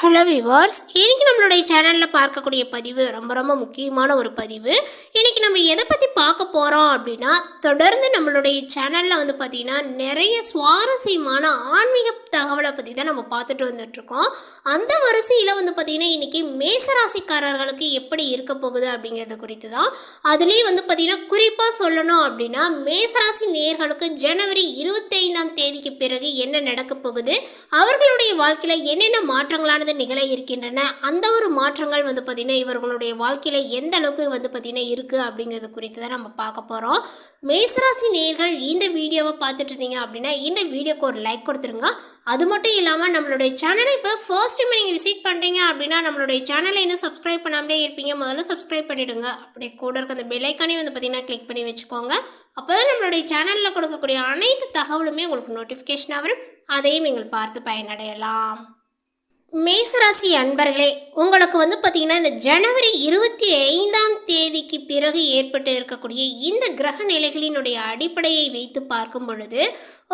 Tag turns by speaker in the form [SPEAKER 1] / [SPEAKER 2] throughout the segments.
[SPEAKER 1] Hello viewers இன்றைக்கி நம்மளுடைய சேனலில் பார்க்கக்கூடிய பதிவு ரொம்ப ரொம்ப முக்கியமான ஒரு பதிவு. இன்றைக்கி நம்ம எதை பற்றி பார்க்க போகிறோம் அப்படின்னா தொடர்ந்து நம்மளுடைய சேனலில் வந்து பார்த்திங்கன்னா நிறைய சுவாரஸ்யமான ஆன்மீக தகவலை பற்றி தான் நம்ம பார்த்துட்டு வந்துட்ருக்கோம் அந்த வரிசையில் வந்து பார்த்திங்கன்னா இன்றைக்கி மேசராசிக்காரர்களுக்கு எப்படி இருக்க போகுது அப்படிங்கிறது குறித்து தான் அதுலேயும் வந்து பார்த்திங்கன்னா குறிப்பாக சொல்லணும் அப்படின்னா மேசராசி நேர்களுக்கு ஜனவரி இருபத்தைந்தாம் தேதிக்கு பிறகு என்ன நடக்க போகுது? அவர்களுடைய வாழ்க்கையில் என்னென்ன மாற்றங்களானது நிகழ இருக்கின்றன. அந்த ஒரு மாற்றங்கள் வந்து பார்த்திங்கன்னா இவர்களுடைய வாழ்க்கையில் எந்த அளவுக்கு வந்து பார்த்திங்கன்னா இருக்குது அப்படிங்கிறது குறித்து தான் நம்ம பார்க்க போகிறோம் மேசராசி நேர்கள் இந்த வீடியோவை பார்த்துட்டு இருந்தீங்க அப்படின்னா இந்த வீடியோக்கு ஒரு லைக் கொடுத்துருங்க. அது மட்டும் இல்லாமல் நம்மளுடைய சேனலை இப்போ ஃபர்ஸ்ட் டைம் நீங்கள் விசிட் பண்ணுறீங்க அப்படின்னா நம்மளுடைய சேனலை இன்னும் சப்ஸ்கிரைப் பண்ணாமலே இருப்பீங்க. முதல்ல சப்ஸ்கிரைப் பண்ணிவிடுங்க அப்படியே கூட இருக்க அந்த பெல்லைக்கானே வந்து பார்த்திங்கன்னா கிளிக் பண்ணி வச்சுக்கோங்க. அப்போ தான் நம்மளுடைய சேனலில் கொடுக்கக்கூடிய அனைத்து தகவலுமே உங்களுக்கு நோட்டிஃபிகேஷனாக வரும். அதையும் நீங்கள் பார்த்து பயனடையலாம். மேசராசி அன்பர்களே உங்களுக்கு வந்து பார்த்திங்கன்னா இந்த ஜனவரி இருபத்தி ஐந்தாம் தேதிக்கு பிறகு ஏற்பட்டு இருக்கக்கூடிய இந்த கிரக நிலைகளினுடைய அடிப்படையை வைத்து பார்க்கும் பொழுது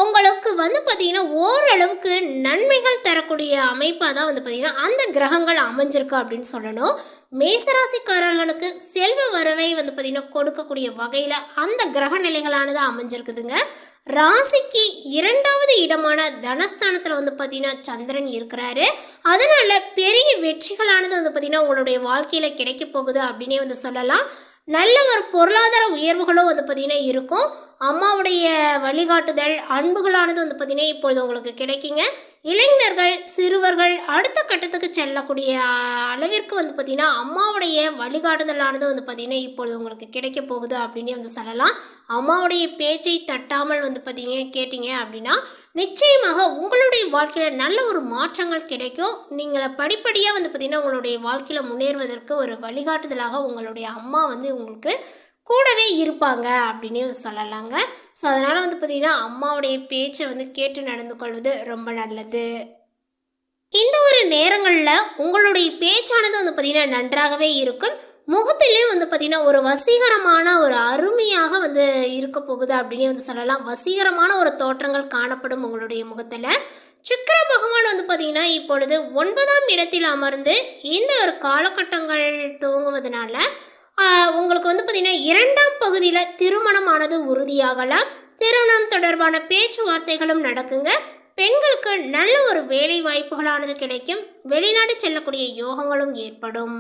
[SPEAKER 1] உங்களுக்கு வந்து பார்த்திங்கன்னா ஓரளவுக்கு நன்மைகள் தரக்கூடிய அமைப்பாக தான் வந்து பார்த்திங்கன்னா அந்த கிரகங்கள் அமைஞ்சிருக்கு அப்படின்னு சொல்லணும். மேசராசிக்காரர்களுக்கு செல்வ வரவை வந்து பார்த்திங்கன்னா கொடுக்கக்கூடிய வகையில் அந்த கிரக நிலைகளானது அமைஞ்சிருக்குதுங்க. ராசிக்கு இரண்டாவது இடமான தனஸ்தானத்தில் வந்து பார்த்தீங்கன்னா சந்திரன் இருக்கிறாரு. அதனால் பெரிய வெற்றிகளானது வந்து பார்த்திங்கன்னா உங்களுடைய வாழ்க்கையில் கிடைக்க போகுது அப்படின்னே வந்து சொல்லலாம். நல்ல ஒரு பொருளாதார உயர்வுகளும் வந்து பார்த்திங்கன்னா இருக்கும். அம்மாவுடைய வழிகாட்டுதல் அன்புகளானது வந்து பார்த்திங்கன்னா இப்பொழுது உங்களுக்கு கிடைக்குங்க. இளைஞர்கள் சிறுவர்கள் அடுத்த கட்டத்துக்கு செல்லக்கூடிய அளவிற்கு வந்து பார்த்திங்கன்னா அம்மாவுடைய வழிகாட்டுதலானது வந்து பார்த்திங்கன்னா இப்பொழுது உங்களுக்கு கிடைக்க போகுது அப்படின்னே வந்து சொல்லலாம். அம்மாவுடைய பேச்சை தட்டாமல் வந்து பார்த்தீங்க கேட்டிங்க அப்படின்னா நிச்சயமாக உங்களுடைய வாழ்க்கையில் நல்ல ஒரு மாற்றங்கள் கிடைக்கும். நீங்கள் படிப்படியாக வந்து பார்த்திங்கன்னா உங்களுடைய வாழ்க்கையில் முன்னேறுவதற்கு ஒரு வழிகாட்டுதலாக உங்களுடைய அம்மா வந்து உங்களுக்கு கூடவே இருப்பாங்க அப்படின்னு சொல்லலாங்க. ஸோ அதனால் வந்து பார்த்திங்கன்னா அம்மாவுடைய பேச்சை வந்து கேட்டு நடந்து கொள்வது ரொம்ப நல்லது. இந்த ஒரு நேரங்களில் உங்களுடைய பேச்சானது வந்து பார்த்திங்கன்னா நன்றாகவே இருக்கும். முகத்திலையும் வந்து பார்த்திங்கன்னா ஒரு வசீகரமான ஒரு அருமையாக வந்து இருக்க போகுது அப்படின்னு வந்து சொல்லலாம். வசீகரமான ஒரு தோற்றங்கள் காணப்படும் உங்களுடைய முகத்தில். சுக்கர பகவான் வந்து பார்த்திங்கன்னா இப்பொழுது ஒன்பதாம் இடத்தில் அமர்ந்து இந்த ஒரு காலகட்டங்கள் துவங்குவதனால உங்களுக்கு வந்து பார்த்திங்கன்னா இரண்டாம் பகுதியில் திருமணமானது உறுதியாகலாம் திருமணம் தொடர்பான பேச்சுவார்த்தைகளும் நடக்குங்க. பெண்களுக்கு நல்ல ஒரு வேலை வாய்ப்புகளானது கிடைக்கும். வெளிநாடு செல்லக்கூடிய யோகங்களும் ஏற்படும்.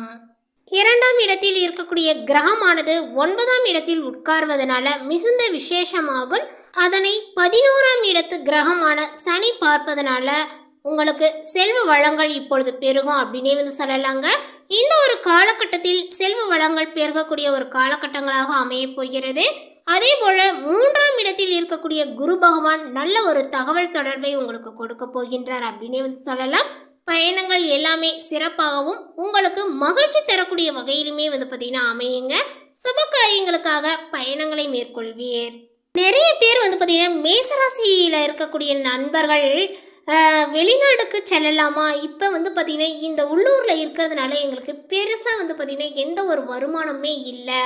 [SPEAKER 1] இரண்டாம் இடத்தில் இருக்கக்கூடிய கிரகமானது ஒன்பதாம் இடத்தில் உட்கார்வதனால மிகுந்த விசேஷமாகும். அதனை பதினோராம் இடத்து கிரகமான சனி பார்ப்பதனால உங்களுக்கு செல்வ வளங்கள் இப்பொழுது பெருகும் அப்படின்னே வந்து சொல்லலாங்க. இந்த ஒரு காலகட்டத்தில் செல்வ வளங்கள் பெருகக்கூடிய ஒரு காலகட்டங்களாக அமையப் போகிறது. அதே போல மூன்றாம் இடத்தில் இருக்கக்கூடிய குரு பகவான் நல்ல ஒரு தகவல் தொடர்பை உங்களுக்கு கொடுக்க போகின்றார் அப்படின்னே வந்து சொல்லலாம். பயணங்கள் எல்லாமே சிறப்பாகவும் உங்களுக்கு மகிழ்ச்சி தரக்கூடிய வகையிலுமே வந்து பார்த்தீங்கன்னா அமையுங்க. சுப காரியங்களுக்காக பயணங்களை மேற்கொள்வீர். நிறைய பேர் வந்து பார்த்தீங்கன்னா மேசராசியில் இருக்கக்கூடிய நண்பர்கள் வெளிநாடுக்கு செல்லலாமா? இப்போ வந்து பார்த்திங்கன்னா இந்த உள்ளூரில் இருக்கிறதுனால எங்களுக்கு பெருசாக வந்து பார்த்திங்கன்னா எந்த ஒரு வருமானமே இல்லை.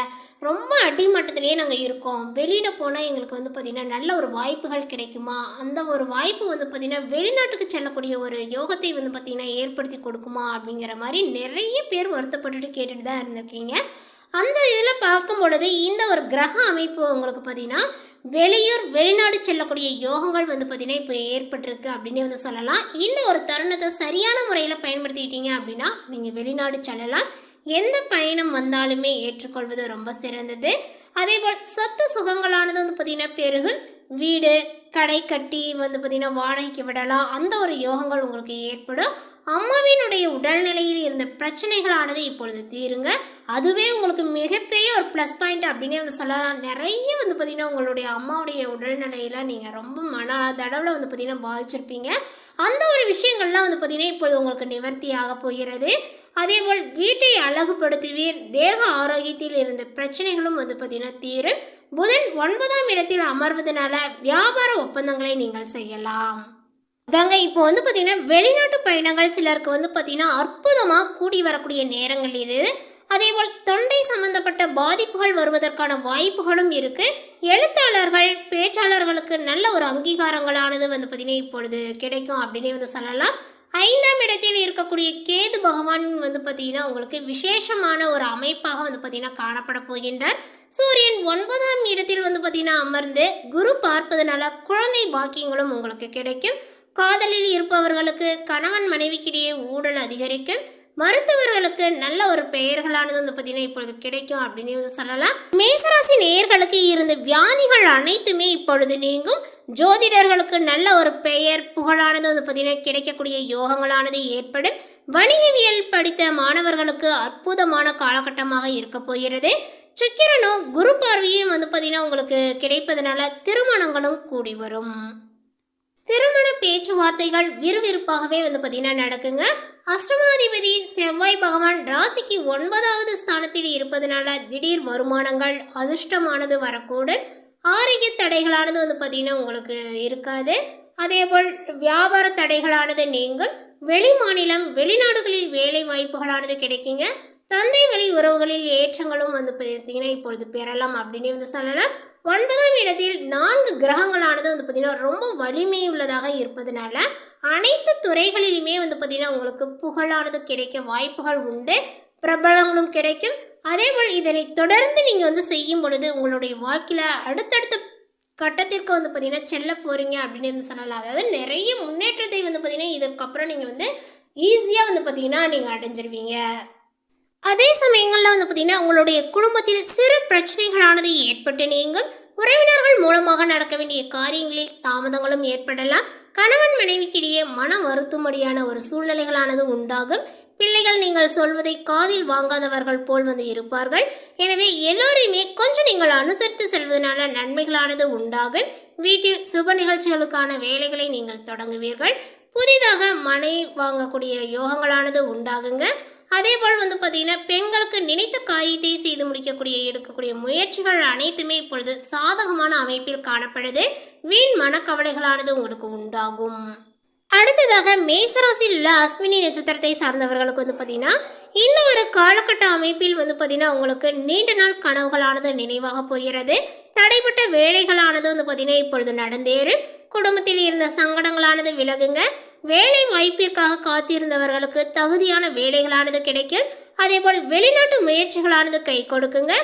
[SPEAKER 1] ரொம்ப அடிமட்டத்திலேயே நாங்கள் இருக்கோம். வெளியில் போனால் எங்களுக்கு வந்து பார்த்திங்கன்னா நல்ல ஒரு வாய்ப்புகள் கிடைக்குமா? அந்த ஒரு வாய்ப்பு வந்து பார்த்திங்கன்னா வெளிநாட்டுக்கு செல்லக்கூடிய ஒரு யோகத்தை வந்து பார்த்திங்கன்னா ஏற்படுத்தி கொடுக்குமா? அப்படிங்கிற மாதிரி நிறைய பேர் வருத்தப்பட்டுட்டு கேட்டுட்டு தான் இருந்திருக்கீங்க. அந்த இதில் பார்க்கும் பொழுது இந்த ஒரு கிரக அமைப்பு உங்களுக்கு பார்த்திங்கன்னா வெளியூர் வெளிநாடு செல்லக்கூடிய யோகங்கள் வந்து பார்த்திங்கன்னா இப்போ ஏற்பட்டிருக்கு அப்படின்னு வந்து சொல்லலாம். இந்த ஒரு தருணத்தை சரியான முறையில் பயன்படுத்திக்கிட்டீங்க அப்படின்னா நீங்கள் வெளிநாடு செல்லலாம். எந்த பயணம் வந்தாலுமே ஏற்றுக்கொள்வது ரொம்ப சிறந்தது. அதேபோல் சொத்து சுகங்களானது வந்து பார்த்திங்கன்னா பெருகும். வீடு கடை கட்டி வந்து பார்த்திங்கன்னா வாடகைக்கு விடலாம். அந்த ஒரு யோகங்கள் உங்களுக்கு ஏற்படும். அம்மாவினுடைய உடல்நிலை பிரச்சனைகளானது இப்பொழுது தீருங்க. அதுவே உங்களுக்கு மிகப்பெரிய ஒரு ப்ளஸ் பாயிண்ட் அப்படின்னே வந்து சொல்லலாம். நிறைய வந்து பார்த்திங்கன்னா உங்களுடைய அம்மாவுடைய உடல்நிலையில் நீங்கள் ரொம்ப மன தடவில் வந்து பார்த்திங்கன்னா பாதிச்சிருப்பீங்க. அந்த ஒரு விஷயங்கள்லாம் வந்து பார்த்திங்கன்னா இப்பொழுது உங்களுக்கு நிவர்த்தியாக போகிறது. அதேபோல் வீட்டை அழகுபடுத்துவீர். தேக ஆரோக்கியத்தில் இருந்த பிரச்சனைகளும் வந்து பார்த்திங்கன்னா தீரும். புதன் ஒன்பதாம் இடத்தில் அமர்வதனால வியாபார ஒப்பந்தங்களை நீங்கள் செய்யலாம். அதாங்க இப்போ வந்து பார்த்திங்கன்னா வெளிநாட்டு பயணங்கள் சிலருக்கு வந்து பார்த்திங்கன்னா அற்புதமாக கூடி வரக்கூடிய நேரங்கள் இது. அதேபோல் தொண்டை சம்பந்தப்பட்ட பாதிப்புகள் வருவதற்கான வாய்ப்புகளும் இருக்குது எழுத்தாளர்கள் பேச்சாளர்களுக்கு நல்ல ஒரு அங்கீகாரங்களானது வந்து பார்த்திங்கன்னா இப்பொழுது கிடைக்கும் அப்படின்னே வந்து சொல்லலாம். ஐந்தாம் இடத்தில் இருக்கக்கூடிய கேது பகவான் வந்து பார்த்தீங்கன்னா உங்களுக்கு விசேஷமான ஒரு அமைப்பாக வந்து பார்த்திங்கன்னா காணப்பட போகின்றார். சூரியன் ஒன்பதாம் இடத்தில் வந்து பார்த்திங்கன்னா அமர்ந்து குரு பார்ப்பதனால குழந்தை பாக்கியங்களும் உங்களுக்கு கிடைக்கும். காதலில் இருப்பவர்களுக்கு கணவன் மனைவிக்கிடையே ஊழல் அதிகரிக்கும். மருத்துவர்களுக்கு நல்ல ஒரு பெயர்களானது வந்து பார்த்தீங்கன்னா இப்பொழுது கிடைக்கும் அப்படின்னு வந்து சொல்லலாம். மேசராசி நேயர்களுக்கு இருந்த வியாதிகள் அனைத்துமே இப்பொழுது நீங்கும். ஜோதிடர்களுக்கு நல்ல ஒரு பெயர் புகழானது வந்து பார்த்தீங்கன்னா கிடைக்கக்கூடிய யோகங்களானது ஏற்படும். வணிகவியல் படித்த மாணவர்களுக்கு அற்புதமான காலகட்டமாக இருக்க போகிறது. சுக்கிரனும் குரு பார்வையும் வந்து பார்த்தீங்கன்னா உங்களுக்கு கிடைப்பதனால திருமணங்களும் கூடி வரும். திருமண பேச்சுவார்த்தைகள் விறுவிறுப்பாகவே வந்து பார்த்தீங்கன்னா நடக்குங்க. அஷ்டமாதிபதி செவ்வாய் பகவான் ராசிக்கு ஒன்பதாவது ஸ்தானத்தில் இருப்பதனால திடீர் வருமானங்கள் அதிர்ஷ்டமானது வரக்கூடும். ஆரோக்கிய தடைகளானது வந்து பார்த்தீங்கன்னா உங்களுக்கு இருக்காது. அதேபோல் வியாபார தடைகளானது நீங்கும். வெளி மாநிலம் வெளிநாடுகளில் வேலை வாய்ப்புகளானது கிடைக்குங்க. தந்தை வழி உறவுகளில் ஏற்றங்களும் வந்து பார்த்தீங்கன்னா இப்பொழுது பெறலாம் அப்படின்னு வந்து சொல்லலாம். ஒன்பதாம் இடத்தில் நான்கு கிரகங்களானது வந்து பார்த்திங்கன்னா ரொம்ப வலிமை உள்ளதாக இருப்பதனால அனைத்து துறைகளிலுமே வந்து பார்த்திங்கன்னா உங்களுக்கு புகழானது கிடைக்க வாய்ப்புகள் உண்டு பிரபலங்களும் கிடைக்கும். அதேபோல் இதனை தொடர்ந்து நீங்கள் வந்து செய்யும் பொழுது உங்களுடைய வாழ்க்கையில் அடுத்தடுத்த கட்டத்திற்கு வந்து பார்த்திங்கன்னா செல்ல போகிறீங்க அப்படின்னு வந்து சொல்லலாம் அதாவது நிறைய முன்னேற்றத்தை வந்து பார்த்திங்கன்னா இதுக்கப்புறம் நீங்கள் வந்து ஈஸியாக வந்து பார்த்திங்கன்னா நீங்கள் அடைஞ்சிருவீங்க. அதே சமயங்களில் வந்து பார்த்திங்கன்னா உங்களுடைய குடும்பத்தில் சிறு பிரச்சனைகளானது ஏற்பட்டு நீங்கும் உறவினர்கள் மூலமாக நடக்க வேண்டிய காரியங்களில் தாமதங்களும் ஏற்படலாம். கணவன் மனைவிக்கிடையே மன வருத்தும்படியான ஒரு சூழ்நிலைகளானது உண்டாகும். பிள்ளைகள் நீங்கள் சொல்வதை காதில் வாங்காதவர்கள் போல் வந்து இருப்பார்கள். எனவே எல்லோரையுமே கொஞ்சம் நீங்கள் அனுசரித்து செல்வதனால நன்மைகளானது உண்டாகும். வீட்டில் சுப நிகழ்ச்சிகளுக்கான வேலைகளை நீங்கள் தொடங்குவீர்கள். புதிதாக மனை வாங்கக்கூடிய யோகங்களானது உண்டாகுங்க. அதே போல் வந்து பார்த்திங்கன்னா பெண்களுக்கு நினைத்த காரியத்தை செய்து முடிக்கக்கூடிய எடுக்கக்கூடிய முயற்சிகள் அனைத்துமே இப்பொழுது சாதகமான அமைப்பில் காணப்படுது. வீண் மனக்கவலைகளானது உங்களுக்கு உண்டாகும். அடுத்ததாக மேசராசியில் உள்ள அஸ்வினி நட்சத்திரத்தை சார்ந்தவர்களுக்கு வந்து பார்த்தீங்கன்னா இந்த ஒரு காலகட்ட அமைப்பில் வந்து பார்த்தீங்கன்னா உங்களுக்கு நீண்ட நாள் கனவுகளானது நினைவாக போகிறது. தடைப்பட்ட வேலைகளானது வந்து பார்த்தீங்கன்னா இப்பொழுது நடந்தேறும். குடும்பத்தில் இருந்த சங்கடங்களானது விலகுங்க. வேலை வாய்ப்பிற்காக காத்திருந்தவர்களுக்கு தகுதியான வேலைகளானது கிடைக்கும் அதேபோல் வெளிநாட்டு முயற்சிகளானது கை கொடுக்குங்க.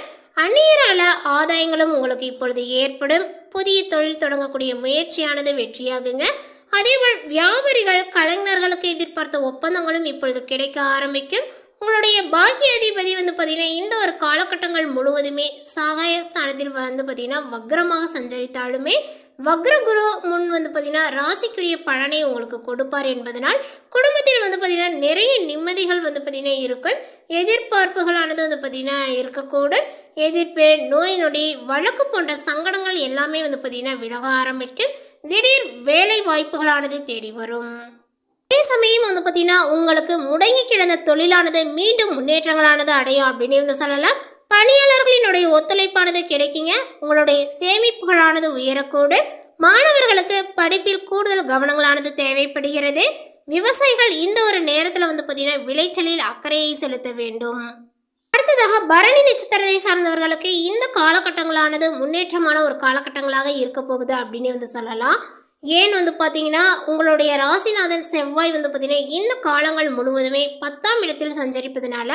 [SPEAKER 1] அந்நியரால ஆதாயங்களும் உங்களுக்கு இப்பொழுது ஏற்படும். புதிய தொழில் தொடங்கக்கூடிய முயற்சியானது வெற்றியாகுங்க. அதேபோல் வியாபாரிகள் கலைஞர்களுக்கு எதிர்பார்த்த ஒப்பந்தங்களும் இப்பொழுது கிடைக்க ஆரம்பிக்கும். உங்களுடைய பாக்கிய அதிபதி வந்து பார்த்தீங்கன்னா இந்த ஒரு காலகட்டங்கள் முழுவதுமே சகாயஸ்தானத்தில் வந்து பார்த்தீங்கன்னா வக்ரமாக சஞ்சரித்தாலுமே வக்ரகுரு முன் வந்து பார்த்திங்கன்னா ராசிக்குரிய பலனை உங்களுக்கு கொடுப்பார் என்பதனால் குடும்பத்தில் வந்து பார்த்திங்கன்னா நிறைய நிம்மதிகள் வந்து பார்த்திங்கன்னா இருக்கும். எதிர்பார்ப்புகளானது வந்து பார்த்திங்கன்னா இருக்கக்கூடும். எதிர்ப்பு நோய் நொடி வழக்கு போன்ற சங்கடங்கள் எல்லாமே வந்து பார்த்திங்கன்னா விலக ஆரம்பிக்கும். திடீர் வேலை வாய்ப்புகளானது தேடி வரும். அதே சமயம் வந்து பார்த்திங்கன்னா உங்களுக்கு முடங்கி கிடந்த தொழிலானது மீண்டும் முன்னேற்றங்களானது அடையும் அப்படின்னு வந்து சொல்லலாம். பணியாளர்களினுடைய ஒத்துழைப்பானது கிடைக்குங்க. உங்களுடைய சேமிப்புகளானது உயரக்கூடும். மாணவர்களுக்கு படிப்பில் கூடுதல் கவனங்களானது தேவைப்படுகிறது. விவசாயிகள் இந்த ஒரு நேரத்தில் வந்து பார்த்தீங்கன்னா விளைச்சலில் அக்கறையை செலுத்த வேண்டும். அடுத்ததாக பரணி நட்சத்திரத்தை சார்ந்தவர்களுக்கு இந்த காலகட்டங்களானது முன்னேற்றமான ஒரு காலகட்டங்களாக இருக்க போகுது அப்படின்னு வந்து சொல்லலாம். ஏன் வந்து பார்த்தீங்கன்னா உங்களுடைய ராசிநாதன் செவ்வாய் வந்து பார்த்தீங்கன்னா இந்த காலங்கள் முழுவதுமே பத்தாம் இடத்தில் சஞ்சரிப்பதனால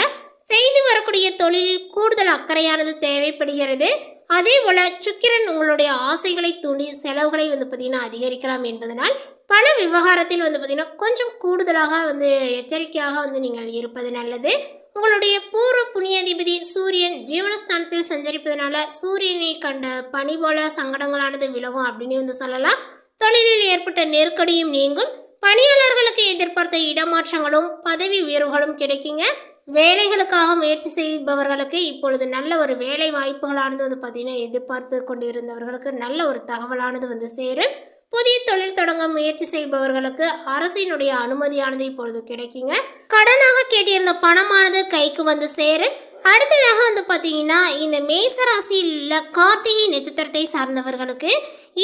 [SPEAKER 1] செய்து வரக்கூடிய தொழிலில் கூடுதல் அக்கறையானது தேவைப்படுகிறது. அதே போல சுக்கிரன் உங்களுடைய ஆசைகளை தூண்டி செலவுகளை வந்து பார்த்தீங்கன்னா அதிகரிக்கலாம் என்பதனால் பண விவகாரத்தில் வந்து பார்த்தீங்கன்னா கொஞ்சம் கூடுதலாக வந்து எச்சரிக்கையாக வந்து நீங்கள் இருப்பது நல்லது. உங்களுடைய பூர்வ புண்ணியாதிபதி சூரியன் ஜீவனஸ்தானத்தில் சஞ்சரிப்பதனால சூரியனை கண்ட பனி போல சங்கடங்களானது விலகும் அப்படின்னு வந்து சொல்லலாம். தொழிலில் ஏற்பட்ட நெருக்கடியும் நீங்கும். பணியாளர்களுக்கு எதிர்பார்த்த இடமாற்றங்களும் பதவி உயர்வுகளும் கிடைக்குங்க. வேலைகளுக்காக முயற்சி செய்பவர்களுக்கு இப்பொழுது நல்ல ஒரு வேலை வாய்ப்புகளானது வந்து பார்த்தீங்கன்னா எதிர்பார்த்து கொண்டிருந்தவர்களுக்கு நல்ல ஒரு தகவலானது வந்து சேரும் புதிய தொழில் தொடங்க முயற்சி செய்பவர்களுக்கு அரசினுடைய அனுமதியானது இப்பொழுது கிடைக்குங்க. கடனாக கேட்டிருந்த பணமானது கைக்கு வந்து சேரும் அடுத்ததாக வந்து பார்த்தீங்கன்னா இந்த மேச ராசியில் உள்ள கார்த்திகை நட்சத்திரத்தை சார்ந்தவர்களுக்கு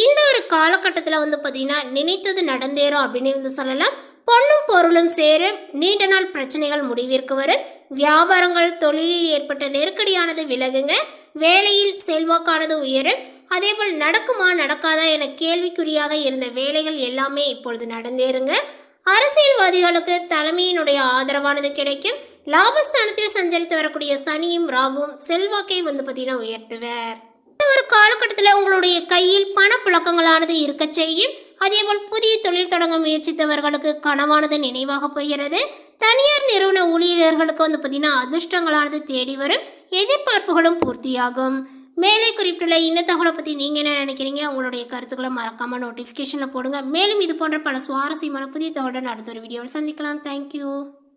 [SPEAKER 1] இந்த ஒரு காலகட்டத்தில் வந்து பார்த்தீங்கன்னா நினைத்தது நடந்தேறும் அப்படின்னு வந்து சொல்லலாம். பொண்ணும் பொருளும் சேரும். நீண்ட நாள் பிரச்சனைகள் முடிவிற்கு வரும் வியாபாரங்கள் தொழிலில் ஏற்பட்ட நெருக்கடியானது விலகுங்க. வேலையில் செல்வாக்கானது உயரும். அதேபோல் நடக்குமா நடக்காதா என கேள்விக்குறியாக இருந்த வேலைகள் எல்லாமே இப்பொழுது நடந்தேறுங்க. அரசியல்வாதிகளுக்கு தலைமையினுடைய ஆதரவானது கிடைக்கும். லாபஸ்தானத்தில் சஞ்சரித்து வரக்கூடிய சனியும் ராகுவும் செல்வாக்கை வந்து பார்த்தீங்கன்னா உயர்த்துவர். இந்த ஒரு காலகட்டத்தில் உங்களுடைய கையில் பணப்புழக்கங்களானது இருக்க செய்யும். அதேபோல் புதிய தொழில் தொடங்க முயற்சித்தவர்களுக்கு கனவானது நினைவாக போகிறது. தனியார் நிறுவன ஊழியர்களுக்கு வந்து பார்த்தீங்கன்னா அதிர்ஷ்டங்களானது தேடி வரும். எதிர்பார்ப்புகளும் பூர்த்தியாகும். மேலே குறிப்பிட்டுள்ள இந்த தகவலை பற்றி நீங்கள் என்ன நினைக்கிறீங்க? உங்களுடைய கருத்துக்களை மறக்காமல் நோட்டிஃபிகேஷனில் போடுங்க. மேலும் இது போன்ற பல சுவாரஸ்யமான புதிய தகவலுடன் அடுத்த ஒரு வீடியோவில் சந்திக்கலாம். தேங்க்யூ